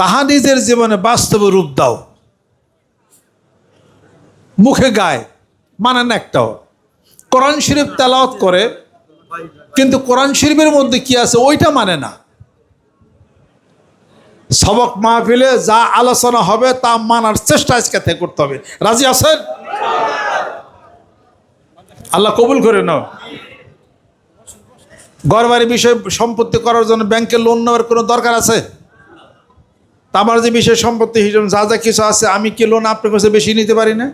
তাহাদিদের জীবনে বাস্তবে রূপ দাও। মুখে গায় মানেন একটাও কোরআন শরীফ তেলাওয়াত করে, কিন্তু কোরআন শরীফের মধ্যে কি আছে ওইটা মানে না। সবক মাহফিলে যা আলোচনা হবে তা মানার চেষ্টা আজকে থেকে করতে হবে। রাজি আছেন? আল্লাহ কবুল করে নাও। ঘরবাড়ি বিষয় সম্পত্তি করার জন্য ব্যাংকে লোন নেওয়ার কোনো দরকার আছে? আমার যে বিশেষ সম্পত্তি হিসেবে যা যা কিছু আছে, আমি কি লোন আপনার কাছে বেশি নিতে পারি না?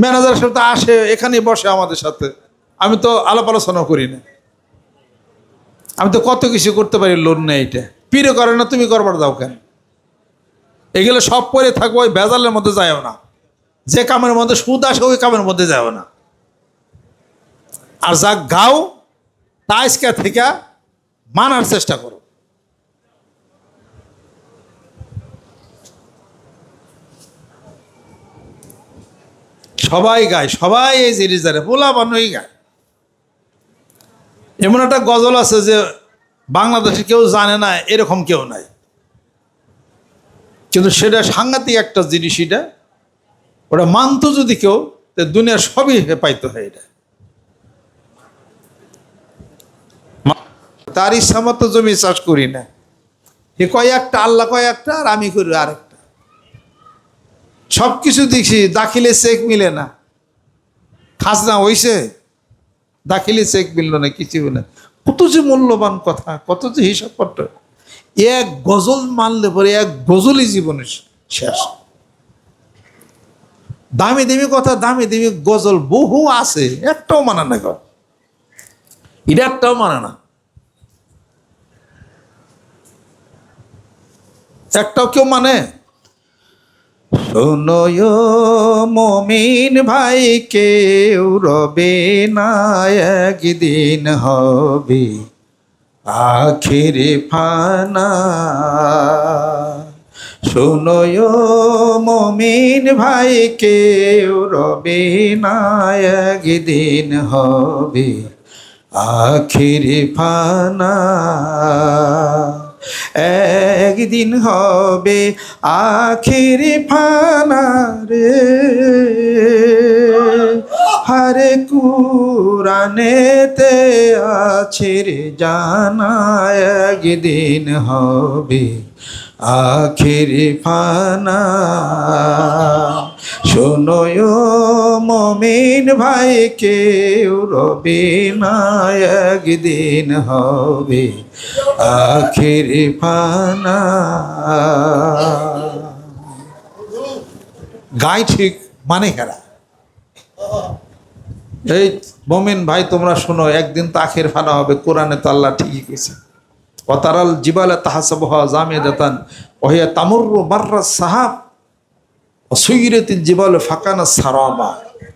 ম্যানেজার সাথে আসে এখানে বসে আমাদের সাথে। আমি তো আলাপ আলোচনা করি না। আমি তো কত কিছু করতে পারি লোন নেই এটা। পিড়ে করে না, তুমি করবার দাও কেন? এগুলো সব পরে থাকব, ওই ভেজালের মধ্যে যাও না। যে কামের মধ্যে সুদ আসে, ওই কামের মধ্যে যাও না। আর যা গাও, তা আজকে থেকে মানার চেষ্টা করো। সবাই গায়, সবাই এই জানে পোলা বানুই গায়। এমন একটা গজল আছে যে বাংলাদেশে কেউ জানে না, এরকম কেউ নাই। কিন্তু সেটা সাংঘাতিক একটা জিনিস এটা। ওটা মানতো যদি কেউ, তো দুনিয়ার সবই পাইতো হয় এটা। তার ইচ্ছা মতো জমি চাষ করি না। এ কয় একটা আল্লাহ কয় একটা আর আমি করি আরেকটা। সব কিছু দেখছি, দাখিলে চেক মিলে না। খাজনা হইছে, দাখিলে চেক মিললো না, কিছু না। কত যে মূল্যবান কথা, কত যে হিসাবপত্র। এক গজল মানলে পরে এক গজলই জীবনে শেষ। দামি দামি কথা, দামি দামি গজল বহু আছে, একটাও মানে না গো এটা একটাও মানে না। একটাও কেউ মানে? শোনয় মমিন ভাই, কেউ রবে না, একদিন হবে আখির ফানা। শোনয় মমিন ভাই, কেউ রবে না, একদিন হবে আখির ফানা। একদিন হবে আখির ফানা হরে কুরানেতে আছে রে জানা একদিন হবে আখির ফানা। শোনয় মমিন ভাই, কেউ রবে না, একদিন হবে আখির ফানা। গাই ঠিক মানে হেরা। এই মমিন ভাই, তোমরা শোনো, একদিন তো আখের ফানা হবে, কোরআনে তো আল্লাহ ঠিকই কইছে। অতারাল জিবালে তাহাসাবহা জামিদাতান ওহিয়া তামুরু মাররা সাহাব অসুইরাতিল জিবাল ফাকানা সারাবা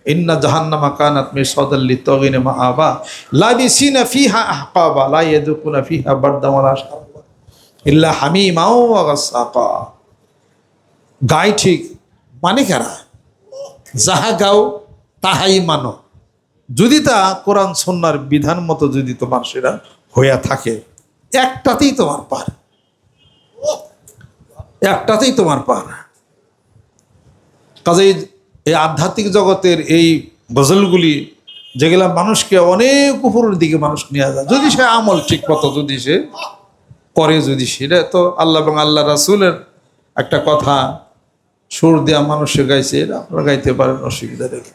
ইন্না জাহান্নামা কানাত মিরসাদাল লিতাগিন মাআবা লাবিসিনা ফিহা আহকাবা লা ইয়াদুকুনা ফিহা বারদাম ওয়ালা শারাবা ইল্লা হামিমা ওয়া গাসাকা গাই ঠিক মানে কারা? যাহা গাও, তাহাই মানো। যদি তা কোরআন সন্ন্যার বিধান মতো যদি তোমার সেটা হইয়া থাকে একটাতেই তোমার পার। একটাতেই তোমার পার। কাজেই এই আধ্যাত্মিক জগতের এই গজলগুলি, যেগুলা মানুষকে অনেক উপরের দিকে মানুষ নিয়ে যায়, যদি সে আমল ঠিক মতো যদি সে করে যদি সেটা তো আল্লাহ এবং আল্লাহ রাসুলের একটা কথা। সুর দেওয়া মানুষে গাইছে, এটা আপনারা গাইতে পারেন, অসুবিধা রেখে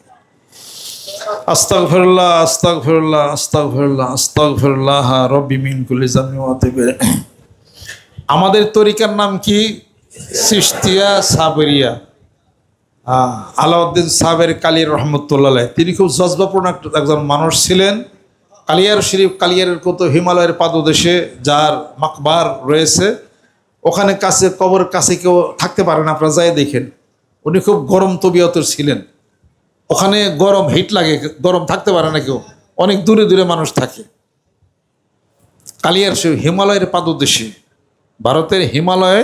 আস্তাক ফেরুল্লাহ আস্তাক ফেরুল্লাহ আস্তাক ফেরুল্লাহ আস্তাক ফেরুল্লাহ রব্বি মিন কুলি জামিওয়াতে আমাদের তরিকার নাম কি? সিস্তিয়া সাবরিয়া। আলাউদ্দিন সাবের কালিয়ার রহমতুল্লাহ তিনি খুব জজবাপূর্ণ একজন মানুষ ছিলেন। কালিয়ার শরীফ কালিয়ারের কত হিমালয়ের পাদদেশে যার মাকবার রয়েছে। ওখানে কাছে কবর কাছে কেউ থাকতে পারেন আপনারা যাই দেখেন। উনি খুব গরম তবিয়তের ছিলেন। ওখানে গরম হিট লাগে, গরম থাকতে পারে না কেউ। অনেক দূরে দূরে মানুষ থাকে। কালিয়ার শরীফ হিমালয়ের পাদদেশে, ভারতের হিমালয়ে,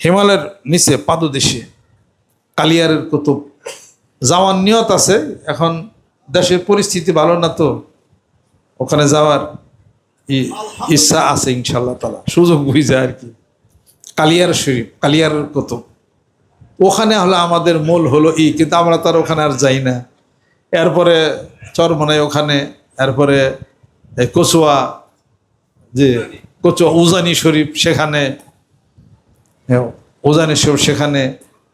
হিমালয়ের নিচে পাদদেশে কালিয়ারের কুতুব। যাওয়ার নিয়ত আছে, এখন দেশের পরিস্থিতি ভালো না তো? ওখানে যাওয়ার ইচ্ছা আছে ইনশাল্লাহ তালা সুযোগ বুঝে আর কি। কালিয়ার শরীফ, কালিয়ার কুতুব। ওখানে হলো আমাদের মূল হলো ই কিন্তু আমরা তার ওখানে আর যাই না। এরপরে চরমনাই ওখানে এরপরে কচুয়া যে কচুয়া উজানি শরীফ সেখানে হ্যাঁ, উজানি শরীফ সেখানে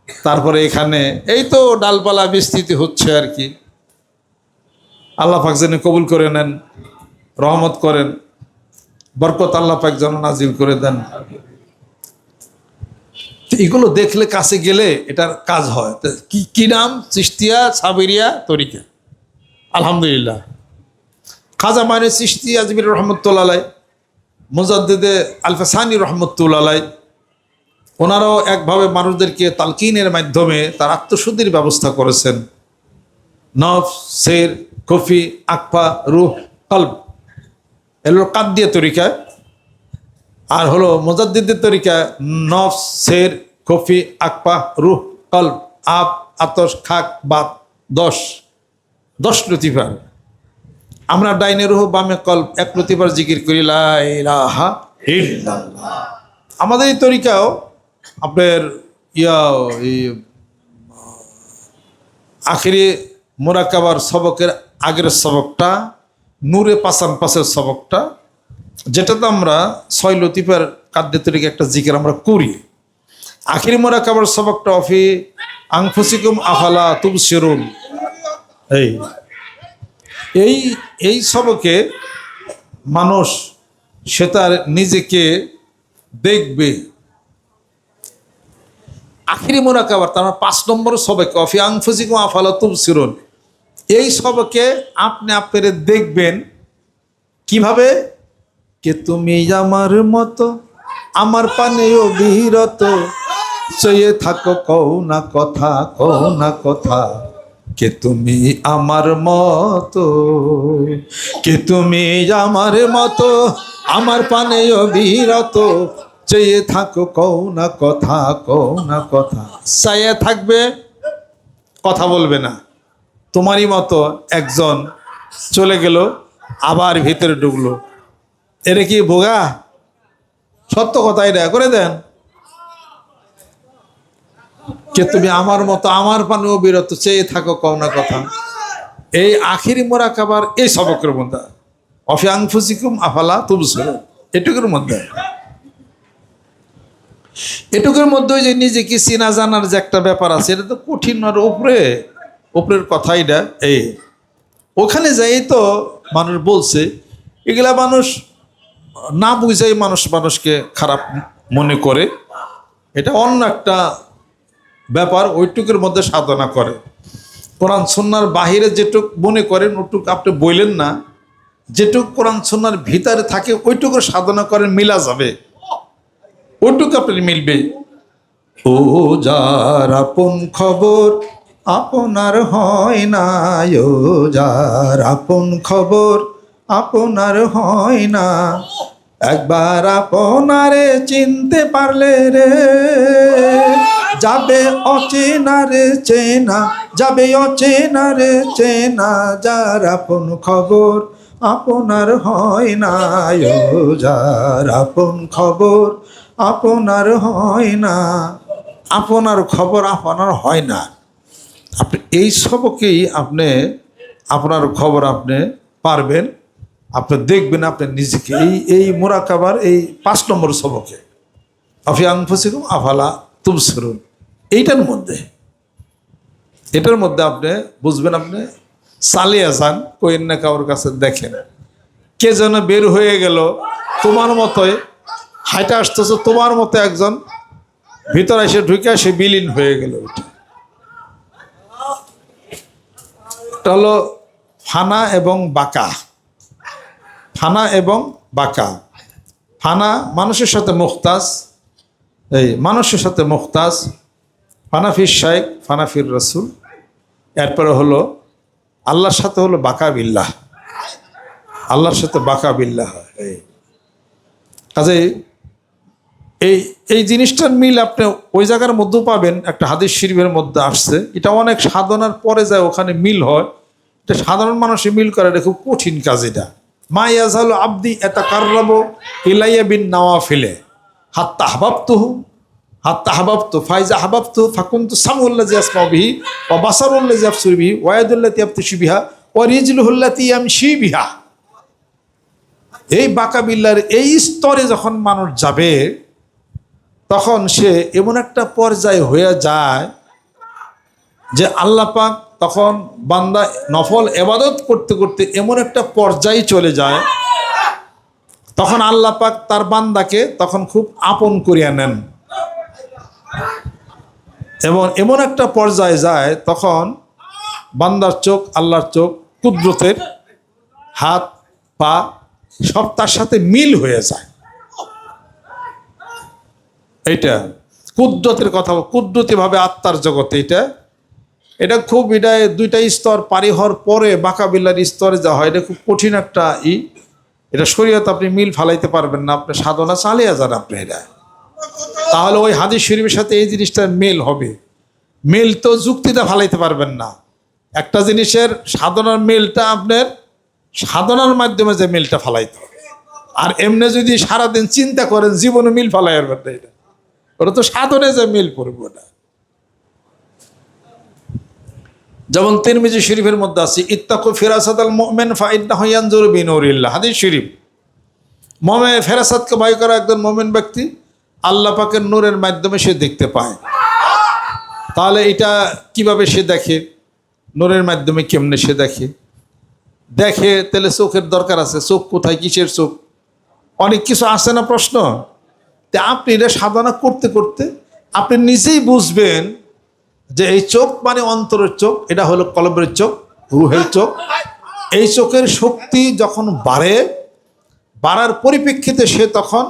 তারপরে এখানে এই তো ডালপালা বিস্তৃতি হচ্ছে আর কি। আল্লাহ পাক যেন কবুল করে নেন রহমত করেন বরকত আল্লাহ পাক যেন নাজিল করে দেন। তো এগুলো দেখলে কাছে গেলে এটার কাজ হয়। কি কি নাম? চিস্তিয়া সাবেরিয়া তরিকা। আলহামদুলিল্লাহ। খাজা মানে চিস্তি আজমির রহমতুল্লাহ। মুজাদ্দিদে আলফাসানি রহমতুল্লাহ। ওনারাও একভাবে মানুষদেরকে তালকিনের মাধ্যমে তার আত্মশুদ্ধির ব্যবস্থা করেছেন। নফ শের কফি, আকফা, রুহ, কল্ব। এগুলো কাদ্দিয়া তরিকায়। আর হলো মোজাদ্দিদের তরিকা নফ শের কফি আকপা, রুহ, কল্ব আপ আতস, খাক বাপ দশ দশ লতিফার আমরা ডাইনে রুহ, বামে কল্প এক লতিফার জিকির করি, লা ইলাহা ইল্লাল্লাহ। আমাদের এই তরিকাও আপনার ইয়া আখেরি মোরাকাবার সবকের আগের সবকটা, নূরে পাসান পাসের সবকটা যেটাতে আমরা ছয় লতিফার কাদ্য তরিকে একটা জিকির আমরা করি। আখির মোরাকাবার সবকটা অফি, আংফুসিকুম আফালা তুব সেরুন এই এই এই সবকে মানুষ সে তার নিজেকে দেখবে। আখিরি মোরাকাবার তার মানে পাঁচ নম্বর সবকে অফি, আংফুসিকুম আফালা তুব সেরুন এই সবকে আপনি আপনারে দেখবেন। কীভাবে? কে তুমি আমার মতো? আমার পানে অবিরত। চেয়ে থাকো, কও না কথা, কও না কথা। কে তুমি আমার মতো? কে তুমি আমার মতো? আমার পানে অবিরত। চেয়ে থাকো, কও না কথা, কও না কথা। চাইয়ে থাকবে, কথা বলবে না। তোমারই মতো একজন চলে গেল, আবার ভিতরে ঢুকলো। এটা কি বোগা সত্য কথা এটা, করে দেন। কে তুমি আমার মতো, আমার পানেও বিরত, চেয়ে থাকো কও না কথা। এই আখিরি মোরা কাবার এই সবকের মধ্যে। অফি আংফুসিকুম আফালা তুবসুর। এটুকুর মধ্যে। এটুকুর মধ্যে যে নিজেকে চিনা জানার যে একটা ব্যাপার আছে, এটা তো কঠিন আর উপরে। উপরের কথা এটা, এই। ওখানে যাই তো মানুষ বলছে, এগুলা মানুষ না বুঝাই মানুষ মানুষকে খারাপ মনে করে, এটা অন্য একটা ব্যাপার, ওইটুকুর মধ্যে সাধনা করে। কোরআন সন্ন্যার বাহিরে যেটুক মনে করেন, ওটুক আপনি বললেন না, যেটুক কোরআন সন্ন্যার ভিতরে থাকে, ওইটুকু সাধনা করেন, মিলা যাবে। ওইটুকু আপনি মিলবে। ও যার আপন খবর আপনার হয় না, ও যার আপন খবর আপনার হয় না। একবার আপনারে চিনতে পারলে রে। যাবে অচেনারে চেনা, যাবে অচেনারে চেনা, যার আপন খবর আপনার হয় না। যার আপন খবর আপনার হয় না। আপনার খবর আপনার হয় না। আপনি, এই সবকেই আপনি, আপনার খবর আপনি পারবেন। আপনি দেখবেন আপনি নিজেকে এই এই মোরাকাবার, এই পাঁচ নম্বর সবকে। আফি আংফসিকুম আফালা তুমসরুন এইটার মধ্যে। এটার মধ্যে আপনি বুঝবেন আপনি চালিয়ে যান কোয়েন না কারোর কাছে দেখেন। কে যেন বের হয়ে গেল, তোমার মতোই হাইটা আসতেছে, তোমার মতো একজন, ভিতরে এসে ঢুকে সে বিলীন হয়ে গেল ওইটা এটা হলো ফানা এবং বাঁকা। ফানা এবং বাঁকা। ফানা মানুষের সাথে মুখতাজ, এই মানুষের সাথে মুখতাজ ফানাফির শাইক ফানাফির রসুল। এরপরে হলো, আল্লাহর সাথে হলো বাঁকা বিল্লাহ। আল্লাহর সাথে বাঁকা বিল্লাহ, এই। কাজেই এই এই জিনিসটার মিল আপনি ওই জায়গার মধ্যেও পাবেন, একটা হাদিস শিরবের মধ্যে আসছে। এটা অনেক সাধনার পরে যায়, ওখানে মিল হয়। এটা সাধারণ মানুষে মিল করে, এটা খুব কঠিন কাজ এটা। মা ইয়াজাল আব্দি এটা কার্রাব ইলাইয়া বিন নাওয়া ফেলে হাত্তা হাবাবতুহু হাত্তা হাবাবতু ফাইজা হাবাবতু ফাকুন্তু সামুল্লাজি আসমাউ বিহি, ওয়া বাসারুল্লাজি আফসুর বিহি, ওয়া ইয়াদুল্লাতি আফতিশু বিহা, ওয়া রিজলুহুল্লাতি ইয়ামশি বিহা। এই বাঁকা বিল্লার এই স্তরে যখন মানুষ যাবে, তখন সে এমন একটা পর্যায়ে হয়ে যায় যে আল্লাহ পাক তখন বান্দা নফল এবাদত করতে করতে এমন একটা পর্যায়ে চলে যায়। তখন আল্লাহ পাক তার বান্দাকে তখন খুব আপন করিয়া নেন। এবং এমন একটা পর্যায়ে যায় তখন বান্দার চোখ, আল্লাহর চোখ কুদরতের হাত, পা সব তার সাথে মিল হয়ে যায়। এইটা কুদরতের কথা কুদরতিভাবে আত্মার জগতে এটা এটা খুব, এটা দুইটা স্তর পারি হওয়ার পরে বাঁকা বিল্লার স্তরে যা হয়। এটা খুব কঠিন একটা ই। এটা শরীয়ত আপনি মিল ফালাইতে পারবেন না, আপনি সাধনা চালিয়ে যান আপনি এটা। তাহলে ওই হাদিস শরীফের সাথে এই জিনিসটার মেল হবে। মেল তো যুক্তিটা ফালাইতে পারবেন না। একটা জিনিসের সাধনার মেলটা আপনার সাধনার মাধ্যমে যে মিলটা ফালাইতে হবে। আর এমনি যদি সারাদিন চিন্তা করেন, জীবনে মিল ফালাই পারবেন না এটা। ওটা তো সাধনে যে মিল পড়বে না যেমন তিরমিজি শরীফের মধ্যে আছে, ইত্তাকু ফিরাসাত আল মোমেন ফাইন্না হইয়ানজুর বিনুরিল্লাহ হাদিস শরীফ। মোমে ফেরাসাতকে ভয় করা একজন মোমেন ব্যক্তি আল্লাহ পাকের নূরের মাধ্যমে সে দেখতে পায়। তাহলে এটা কীভাবে সে দেখে? নূরের মাধ্যমে কেমনে সে দেখে? দেখে তাহলে চোখের দরকার আছে। চোখ কোথায়? কিসের চোখ? অনেক কিছু আসে না প্রশ্ন? তা আপনি এটা সাধনা করতে করতে আপনি নিজেই বুঝবেন যে এই চোখ মানে অন্তরের চোখ, এটা হলো কলবের চোখ, রুহের চোখ। এই চোখের শক্তি যখন বাড়ে, বাড়ার পরিপ্রেক্ষিতে সে তখন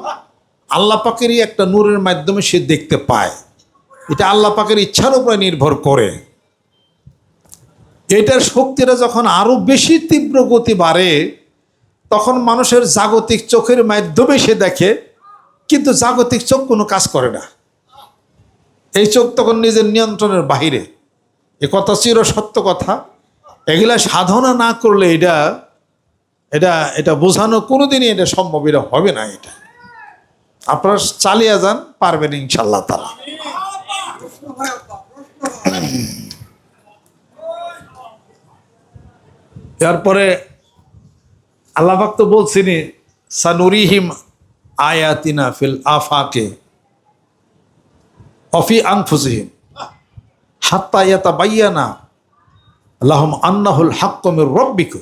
আল্লাহ পাকেরই একটা নূরের মাধ্যমে সে দেখতে পায়। এটা আল্লাহ পাকের ইচ্ছার উপরে নির্ভর করে। এটার শক্তিটা যখন আরও বেশি তীব্র গতি বাড়ে, তখন মানুষের জাগতিক চোখের মাধ্যমে সে দেখে, কিন্তু জাগতিক চোখ কোনো কাজ করে না। এই চোখ তখন নিজের নিয়ন্ত্রণের বাহিরে। এ কথা চির সত্য কথা। এগুলা সাধনা না করলে এটা এটা এটা বোঝানো কোনোদিনই এটা সম্ভব, এটা হবে না এটা। আপনারা চালিয়ে যান, পারবেন ইনশাল্লাহ তারা এরপরে আল্লাহাক তো বলছিনি সানুরিহিম আয়াতিনা ফিল আফাকে। অফি আনফুসিহিম। হাত্তা ইয়াতা বাইয়ানা আল্লাহম আন্নাহুল হাক্কমের রব্বিক।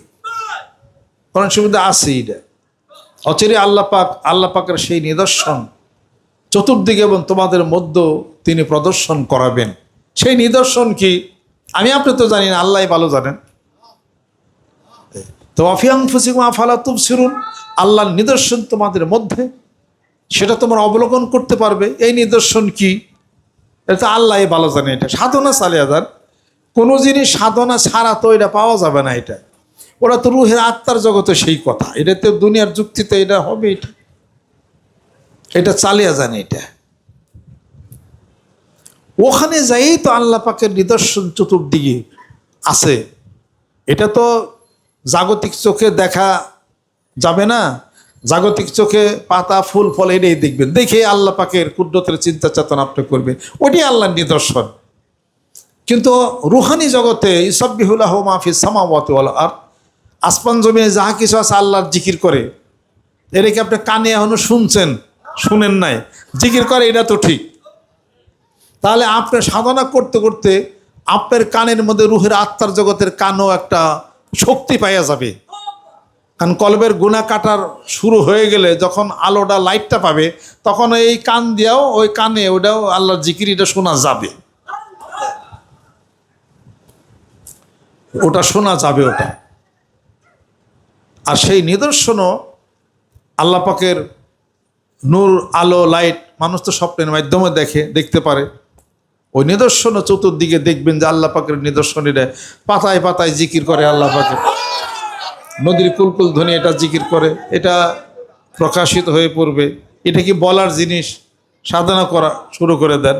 কোরআন সুবিধা আছে এটা অচিরে আল্লাহ পাক, আল্লাহ পাকের সেই নিদর্শন চতুর্দিকে এবং তোমাদের মধ্যে তিনি প্রদর্শন করাবেন। সেই নিদর্শন কি? আমি আপনি তো জানি না আল্লাহ ভালো জানেন। তো অফিয়াং ফুসিমা ফালা তুম সিরুন আল্লাহর নিদর্শন তোমাদের মধ্যে, সেটা তোমরা অবলোকন করতে পারবে। এই নিদর্শন কি? এটা আল্লাহ ভালো জানে এটা। সাধনা চালিয়ে যান কোনো জিনিস সাধনা ছাড়া তো এটা পাওয়া যাবে না এটা। ওরা তো রুহের আত্মার জগতে সেই কথা। এটা তো দুনিয়ার যুক্তিতে এটা হবে এটা। এটা চালিয়ে যান এটা। ওখানে যাই তো আল্লাহ পাকের নিদর্শন চতুর্দিকে আছে। এটা তো জাগতিক চোখে দেখা যাবে না। জাগতিক চোখে পাতা, ফুল ফল এটাই দেখবেন। দেখে আল্লাহ পাকের কুদ্রতের চিন্তা চেতনা আপনি করবেন। ওটাই আল্লাহর নিদর্শন। কিন্তু রুহানি জগতে ইসব্বিহুল্লাহ মাহফিজ সামাওয়াত আর আসমান জমিনে যাহা কিছু আছে আল্লাহর জিকির করে। এর কি আপনি কানে এখনও শুনছেন? শুনেন নাই। জিকির করে, এটা তো ঠিক। তাহলে আপনি সাধনা করতে করতে আপনার কানের মধ্যে রুহের আত্মার জগতের কানও একটা শক্তি পাইয়া যাবে। কারণ কলবের গুণা কাটার শুরু হয়ে গেলে যখন আলোটা লাইটটা পাবে, তখন এই কান দিয়াও, ওই কানে ওটাও আল্লাহর জিকিরিটা শোনা যাবে। ওটা শোনা যাবে ওটা। আর সেই নিদর্শনও আল্লাহ পাকের নূর, আলো লাইট মানুষ তো স্বপ্নের মাধ্যমে দেখে, দেখতে পারে। ওই নিদর্শনও চতুর্দিকে দেখবেন যে আল্লাহ পাকের নিদর্শনীরা পাতায় পাতায় জিকির করে আল্লাহ পাকে নদীর কুলকুল ধ্বনি এটা জিকির করে, এটা প্রকাশিত হয়ে পড়বে। এটা কি বলার জিনিস? সাধনা করা শুরু করে দেন।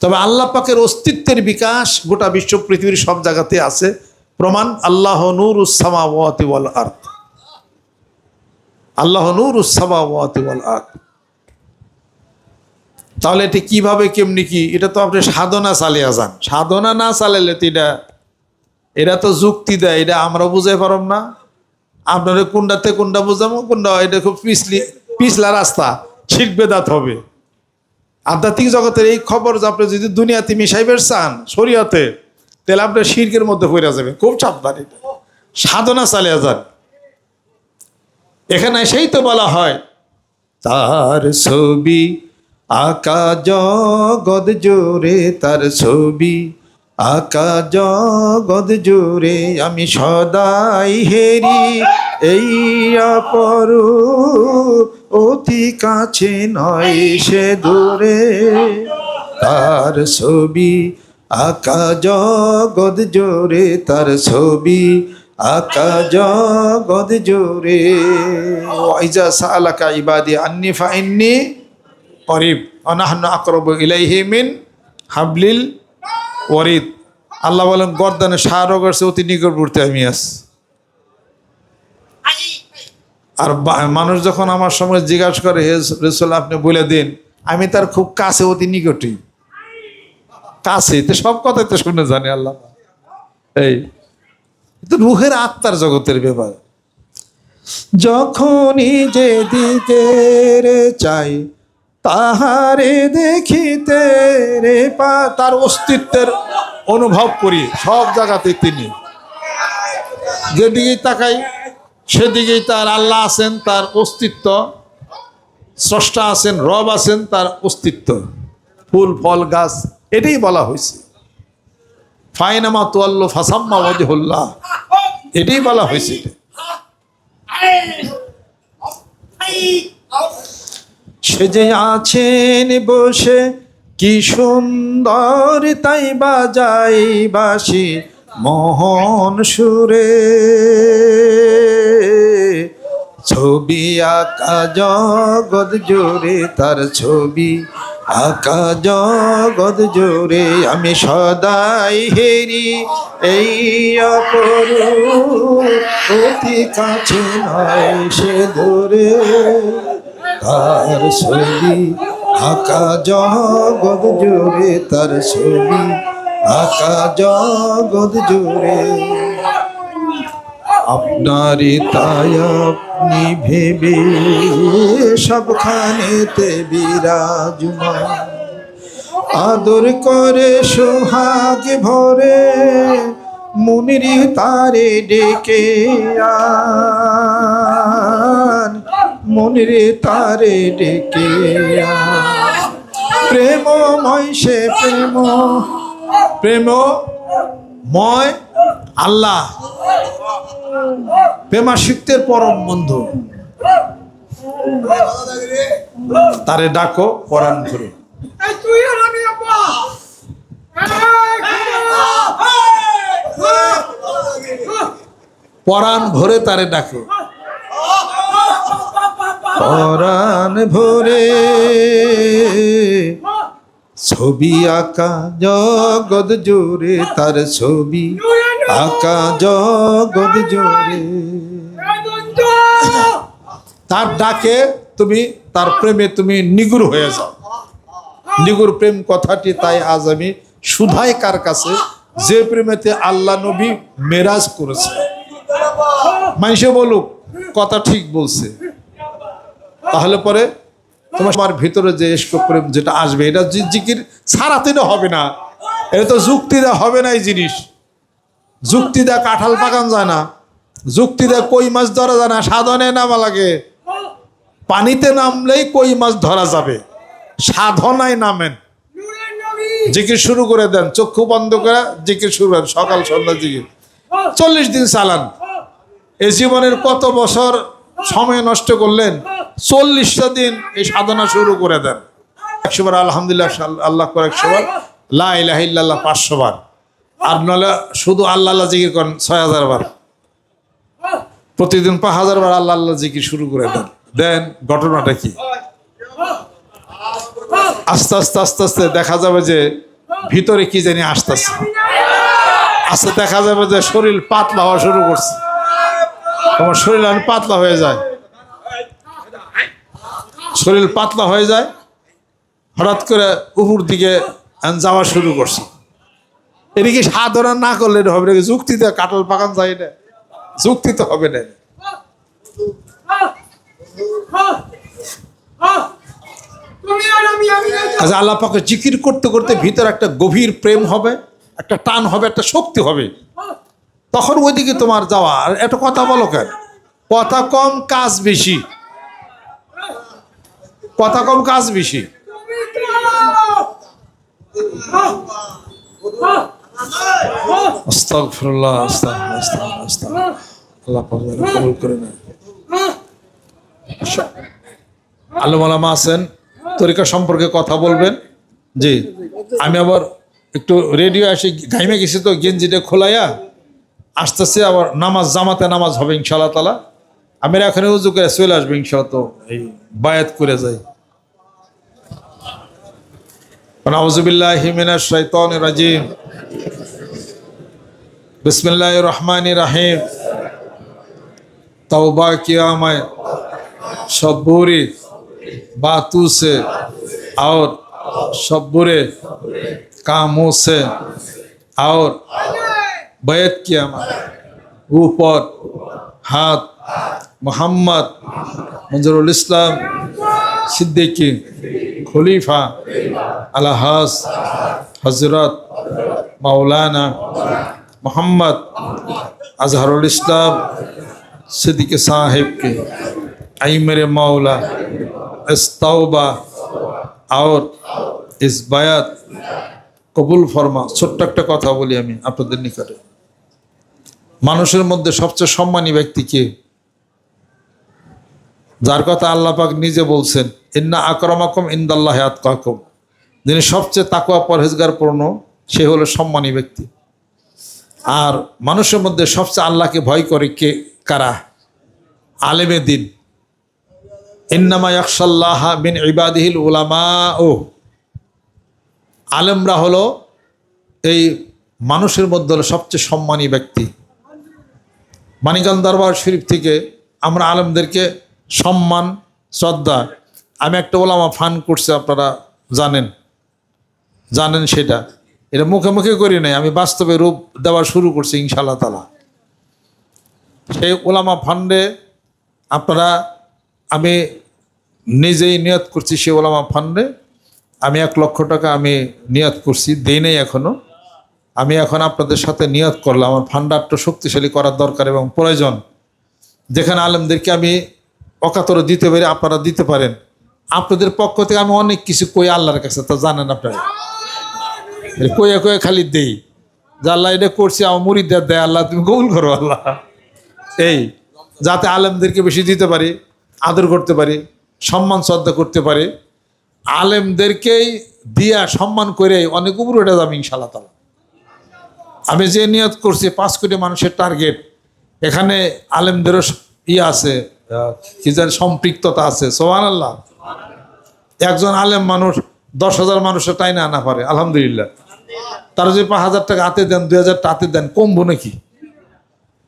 তবে আল্লাহ পাকের অস্তিত্বের বিকাশ গোটা বিশ্ব পৃথিবীর সব জায়গাতে আছে। প্রমাণ, আল্লাহ নূর উসামাওয়াতি ওয়াল আর্থ আল্লাহ নূর উসামাওয়াতি ওয়াল আর্থ তাহলে এটা কীভাবে, কেমনি কি? এটা তো আপনি সাধনা চালিয়ে যান। সাধনা না চালাইলে তো এটা এরা তো যুক্তি দেয়, এটা আমরা বুঝাই পারম না। আপনারা কোনটাতে কোনটা বুঝাবো, কোনটা এটা খুব পিছলি, পিছলা রাস্তা শিখ বেদাত হবে। আধ্যাত্মিক জগতের এই খবর আপনি যদি দুনিয়াতে মিশাইবের চান, শরীয়তে, তাহলে আপনার শির্কের মধ্যে পড়ে যাবে খুব সাবধান সাধনা চালিয়ে যান। এখানে সেই তো বলা হয়, তার ছবি, আকা জগদ জোরে তার ছবি। আকা জগদ জোরে আমি সদাই হেরি, এই অপর অতি কাছে নয় সে দূরে। তার ছবি আকা জগদ জোরে তার ছবি আকা জগদ জোরে ওয়াইজা সালাকা ইবাদি আন্নি ফাইন্নি করিব অনাহন আকরব ইলাইহি মিন হাবলিল ওয়ারিদ, আল্লাহ বলেন, গর্দানে সারও করছে অতি নিকটবর্তী আমি আস আর মানুষ যখন আমার সময় জিজ্ঞাসা করে, হে রসুল, আপনি বলে দিন। আমি তার খুব কাছে, অতি নিকটই। কাছে তো সব কথাই তো শুনে জানি আল্লাহ। এই তো রুহের আত্মার জগতের ব্যাপার। যখনই যে দিকে চাই তাহারে দেখিতে রে পা, তার অস্তিত্বের অনুভব করি, সব জায়গাতে তিনি। যেদিকেই তাকাই, সেদিকেই তার আল্লাহ আছেন, তার অস্তিত্ব। স্রষ্টা আছেন, রব আছেন, তার অস্তিত্ব। ফুল, ফল, গাছ, এটাই বলা হয়েছে। ফাইনামা তোয়াল্ল ফাসাম্মা ওয়াজহুল্লাহ, এটাই বলা হয়েছে। সে যে আছেন বসে, কি সুন্দর তাই বাজাই বাসি মোহন সুরে। ছবি আকা জগৎ জোরে তার ছবি আকা জগৎ জোরে আমি সদাই হেরি এই অপরু অতি কাছে নয় সে দূরে। তার ছবি আকা জগৎ জোরে তার ছবি আকা জগৎ জোরে আপনারই তাই আপনি ভেবে সবখানেতে বিরাজমান। আদর করে সোহাগ ভরে মুনির তারে ডেকে আন। মনিরে তারে ডেকে প্রেমময় সে প্রেম প্রেম ময় আল্লাহ। প্রেমাশিক্তের পরম বন্ধু। তারে ডাকো পরাণ ধরে। পরাণ ভরে তারে ডাকো। পরাণ ভরে ছবি আঁকা জগৎ জোরে তার ছবি আঁকা জগৎ জোরে তার ডাকে তুমি, তার প্রেমে তুমি নিগুর হয়ে যাও। নিগুর প্রেম কথাটি তাই আজ আমি সুধাই কার কাছে, যে প্রেমেতে আল্লাহ নবী মেরাজ করেছে। মানুষে বলুক, কথা ঠিক বলছে। তাহলে পরে তোমার ভিতরে যে ইস্ক প্রেম যেটা আসবে, এটা জিকির ছাড়াতে হবে না। এটা তো যুক্তি দেওয়া হবে না এই জিনিস। যুক্তি দেয়া কাঁঠাল পাকান যায় না। যুক্তি দেয়া কই মাছ ধরা যায় না। সাধনে নামা লাগে। পানিতে নামলেই কই মাছ ধরা যাবে। সাধনায় নামেন। জিকির শুরু করে দেন। চক্ষু বন্ধ করে জিকির শুরু করেন। সকাল সন্ধ্যা জিকির। চল্লিশ দিন চালান। এই জীবনের কত বছর সময় নষ্ট করলেন, চল্লিশটা দিন এই সাধনা শুরু করে দেন। একশো বার আলহামদুলিল্লাহ, আল্লাহ করে একশো বার লা ইলাহা পাঁচশো বার আর নাহলে শুধু আল্লাহ আল্লাহ জিকির করেন, ছয় হাজার বার প্রতিদিন পাঁচ হাজার বার আল্লাহ আল্লাহ জিকির শুরু করে দেন। দেন, ঘটনাটা কি? আস্তে আস্তে আস্তে আস্তে দেখা যাবে যে ভিতরে কি জানি আসতেছে। আস্তে দেখা যাবে যে শরীর পাতলা হওয়া শুরু করছে। তোমার শরীর আমি পাতলা হয়ে যায়। শরীর পাতলা হয়ে যায়। হঠাৎ করে উপর দিকে যাওয়া শুরু করছি। এটা কি না করলে হবে না যুক্তিতে কাটল পাকান যায় না যুক্তি তো হবে না না আচ্ছা আল্লাহ পাকে জিকির করতে করতে ভিতরে একটা গভীর প্রেম হবে, একটা টান হবে, একটা শক্তি হবে। তখন ওইদিকে তোমার যাওয়া। আর একটা কথা বলো কেন কথা কম, কাজ বেশি। কথা কম, কাজ বেশি। আল্লাহ আলামা আছেন, তরিকা সম্পর্কে কথা বলবেন। জি। আমি আবার একটু রেডিও এসে ঘাইমে গেছি তো, গেঞ্জিটা খোলাইয়া। আসতেছে আবার নামাজ জামাতে নামাজ হবে ইনশাল্লাহ তালা আমি এখানে উজু করে চলে আসবো ইনশাল্লাহ তো এই বায়াত করে যাই নাউজুবিল্লাহ হিমিনাশ শাইতানির রাজিম बिस्मिल्लाह रहमान रहीम तौबा किया मैं सब बुरी बातों से और सब बुरे कामों से और बैत किया मैं ऊपर हाथ मोहम्मद मंजरुल इस्लाम सिद्दीकी खलीफा अलहास हजरत मौलाना मोहम्मद अजहरुल इस्लाम सिद्दीक साहिब के आई मेरे मौला इस तौबा और इस বায়াত কবুল ফরমা ছোট্ট একটা কথা বলি আমি আপনাদের নিকটে মানুষের মধ্যে সবচেয়ে সম্মানী ব্যক্তি কে? যার কথা আল্লাহ পাক নিজে বলছেন, ইন্না আকরমাকম ইন্দাল্লাহ আতকাকুম। যিনি সবচেয়ে তাকুয়া পরহেজগার পূর্ণ, সে হলো সম্মানী ব্যক্তি। আর মানুষের মধ্যে সবচেয়ে আল্লাহকে ভয় করে কে? কারা? আলেমে দিন। ইন্নামা ইয়াকসাল্লাহ বিন ইবাদিহিল উলামা ও আলেমরা হলো এই মানুষের মধ্যে হলো সবচেয়ে সম্মানী ব্যক্তি। মানিকান দরবার শরীফ থেকে আমরা আলমদেরকে সম্মান, শ্রদ্ধা। আমি একটা ওলামা ফান করছি, আপনারা জানেন। জানেন সেটা। এটা মুখে মুখে করি নাই, আমি বাস্তবে রূপ দেওয়া শুরু করছি ইনশাল্লাহ তালা সেই ওলামা ফান্ডে আপনারা, আমি নিজেই নিয়ত করছি সেই ওলামা ফান্ডে। আমি এক লক্ষ টাকা আমি নিয়ত করছি, দেই নাই এখনও। আমি এখন আপনাদের সাথে নিয়ত করলাম, আমার ফান্ড একটু শক্তিশালী করার দরকার এবং প্রয়োজন। যেখানে আলেমদেরকে আমি অকাতরে দিতে পারি, আপনারা দিতে পারেন। আপনাদের পক্ষ থেকে আমি অনেক কিছু কই আল্লাহর কাছে, তা জানেন আপনারা? কয়ে কয়ে খালি দেই। যে আল্লাহ এটা করছি, আমার মুড়ি দেয়, আল্লাহ তুমি কবুল করো আল্লাহ। এই, যাতে আলেমদেরকে বেশি দিতে পারি, আদর করতে পারি, সম্মান, শ্রদ্ধা করতে পারি। আলেমদেরকেই দিয়া সম্মান করে অনেক উপরে উঠে যাবে ইনশাল্লাহ তালা আমি যে নিয়ত করছি, পাঁচ কোটি মানুষের টার্গেট এখানে আলেমদেরও ইয়ে আছে কি জানি সম্পৃক্ততা আছে সোহান আল্লাহ একজন আলেম মানুষ দশ হাজার মানুষের টাইনে আনা পারে, আলহামদুলিল্লাহ। তারা যদি পাঁচ হাজার টাকা হাতে দেন, দুই হাজার হাতে দেন, কমবো নাকি?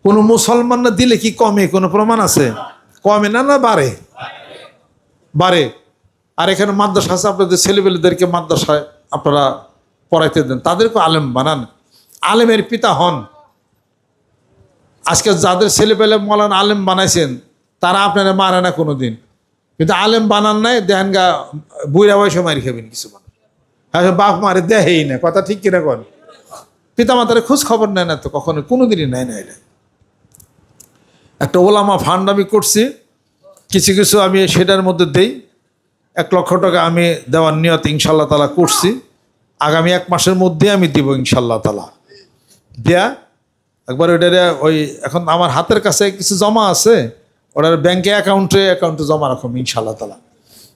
কোনো মুসলমান না দিলে কি কমে? কোনো প্রমাণ আছে? কমে না না, বাড়ে? বাড়ে। আর এখানে মাদ্রাসা আছে, আপনাদের ছেলেপেলেদেরকে মাদ্রাসায় আপনারা পড়াইতে দেন তাদেরকে আলেম বানান। আলেমের পিতা হন। আজকে যাদের ছেলেপেলে মলান আলেম বানাইছেন, তারা আপনারা মারে না কোনো দিন কিন্তু আলেম বানান নাই দেখেন গা বুড়া বয়সে মারি খাবেন কিছু মানুষ। আর বাপ মারে দেহেই না, কথা ঠিক কিনা কন? পিতা মাতার খোঁজ খবর নেয় না তো কখনো কোনো দিনই নেয় না এটা। একটা ওলামা ফান্ড আমি করছি, কিছু কিছু আমি সেটার মধ্যে দেই। এক লক্ষ টাকা আমি দেওয়ার নিয়ত ইনশাল্লাহ তালা করছি। আগামী এক মাসের মধ্যে আমি দিব ইনশাল্লাহ তালা দেয়া, একবার ওইটারে ওই, এখন আমার হাতের কাছে কিছু জমা আছে, ওটার ব্যাংকে অ্যাকাউন্টে অ্যাকাউন্টে জমা রাখুন ইনশাল্লাহ তালা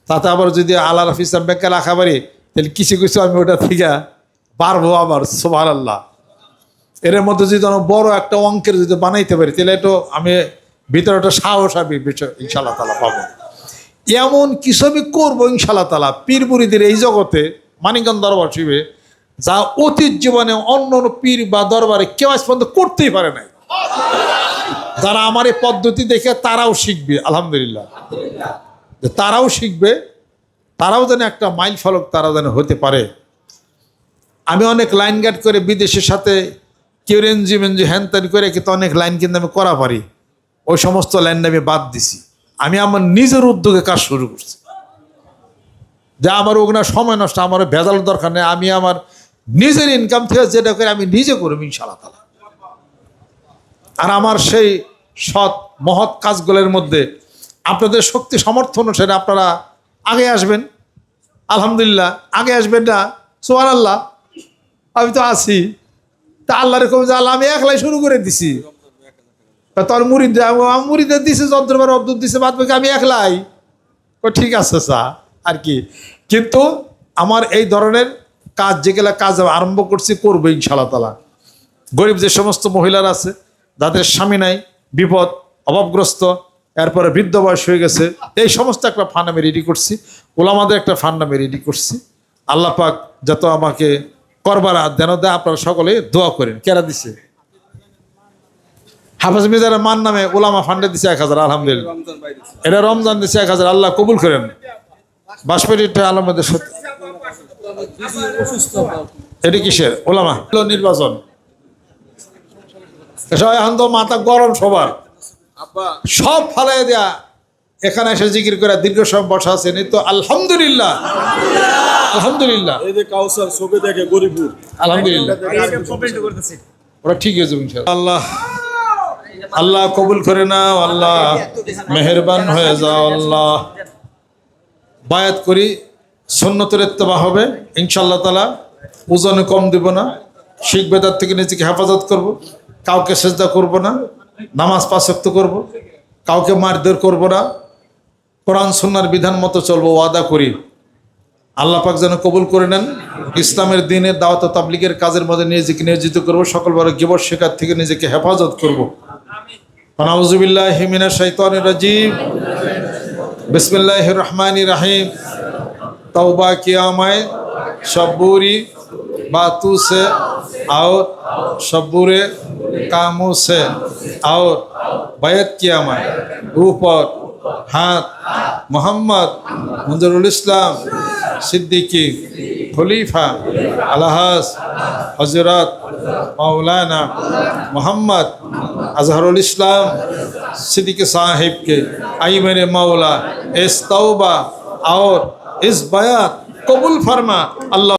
তাতে আবার যদি আল্লাহ রাফিস ব্যাংকে রাখা পারি, তাহলে কিছু কিছু আমি ওটা থেকে পারব আবার সোভার আল্লাহ এর মধ্যে যদি কোনো বড় একটা অঙ্কের যদি বানাইতে পারি, তাহলে একটু আমি ভিতরে একটা সাহস আমি ইনশাল্লাহ তালা পাবো। এমন কিছু আমি করব ইনশাল্লাহ তালা পীরপুরীদের এই জগতে, মানিকগঞ্জ দরবার শিবে যা অতীত জীবনে অন্য অন্য পীর বা দরবারে কেউ আজ পর্যন্ত করতেই পারে নাই। যারা আমার এই পদ্ধতি দেখে তারাও শিখবে, আলহামদুলিল্লাহ। তারাও শিখবে, তারাও যেন একটা মাইল ফলক তারা যেন হতে পারে। আমি অনেক লাইন গার্ড করে বিদেশের সাথে কেউ রেঞ্জি মেঞ্জি হ্যান করে কিন্তু অনেক লাইন কিন্তু আমি করা পারি। ওই সমস্ত লাইন আমি বাদ দিছি। আমি আমার নিজের উদ্যোগে কাজ শুরু করছি। যা আমার ওগুলো সময় নষ্ট, আমার ভেজাল দরকার নেই, আমি আমার নিজের ইনকাম থেকে যেটা করে আমি নিজে করব ইনশাল্লাহ তালা আর আমার সেই সৎ, মহৎ কাজগুলোর মধ্যে আপনাদের শক্তি সমর্থন অনুসারে আপনারা আগে আসবেন। আলহামদুলিল্লাহ, আগে আসবেন না। সোহান আল্লাহ আমি তো আছি। তা আল্লাহ রেখম যে আল্লাহ, আমি একলাই শুরু করে দিছি। তা তোর মুড়ি মুড়িদের দিছে যন্ত্রবার অব্দুল দিছে, বাদ আমি একলাই। ঠিক আছে সা আর কি। কিন্তু আমার এই ধরনের কাজ যেগুলো কাজ আরম্ভ করছি করব ইনশাল্লাহ তালা গরিব যে সমস্ত মহিলারা আছে যাদের স্বামী নাই বিপদ অভাবগ্রস্ত এরপরে বৃদ্ধ বয়স হয়ে গেছে এই সমস্ত একটা ফান্ড আমি রেডি করছি ওলামাদের একটা ফান্ড আমি রেডি করছি। আল্লাহ পাক যত আমাকে করবার দেন দেয় আপনারা সকলে দোয়া করেন। কেরা দিছে? হাফেজ মিজারের মান নামে ওলামা ফান্ডে দিছে এক হাজার আলহামদুলিল্লাহ। এটা রমজান দিছে এক হাজার আল্লাহ কবুল করেন। বাসপেটিটা আলমদের সাথে এটি কিসের? ওলামা। নির্বাচন। এখন তো মাথা গরম সবার। সব ফালাই দেয়া। এখানে এসে জিকির করে দীর্ঘ সময় বসা এই তো আলহামদুলিল্লাহ। আলহামদুলিল্লাহ। এই যে কাউসার চোখে দেখে আলহামদুলিল্লাহ। ওরা ঠিক ইনশাআল্লাহ। আল্লাহ। আল্লাহ কবুল করে নাও আল্লাহ মেহেরবান হয়ে যাও আল্লাহ। বায়াত করি। সন্ন্যতের ইত্তেবা হবে। ইনশাল্লাহ তালা ওজনে কম দিব না। শিখ বেদার থেকে নিজেকে হেফাজত করব। কাউকে সেজদা করব না। নামাজ পাশক্ত করব। কাউকে মারধর করব না। কোরআন সন্ন্যার বিধান মতো চলবো, ওয়াদা করি। আল্লাহ পাক যেন কবুল করে নেন। ইসলামের দিনে দাওয়াত তাবলিগের কাজের মধ্যে নিজেকে নিয়োজিত করব। সকল বড় গিবর শেখার থেকে নিজেকে হেফাজত করব। নাউজুবিল্লাহ হিমিনা শৈতানির রাজিম। বিসমিল্লাহ রহমানি রাহিম। तौबा किया मैं शब्बूरी बातों से और शब्बूरे कामों से और बैत किया मैं ऊपर हाथ मोहम्मद मंजरुल इस्लाम सिद्दीकी खलीफा अलहाज हजरत मौलाना मोहम्मद अजहरुल इस्लाम सिद्दीकी साहिब के आई मेरे मौला इस ইস বায়াত কবুল ফার্মা আল্লাহ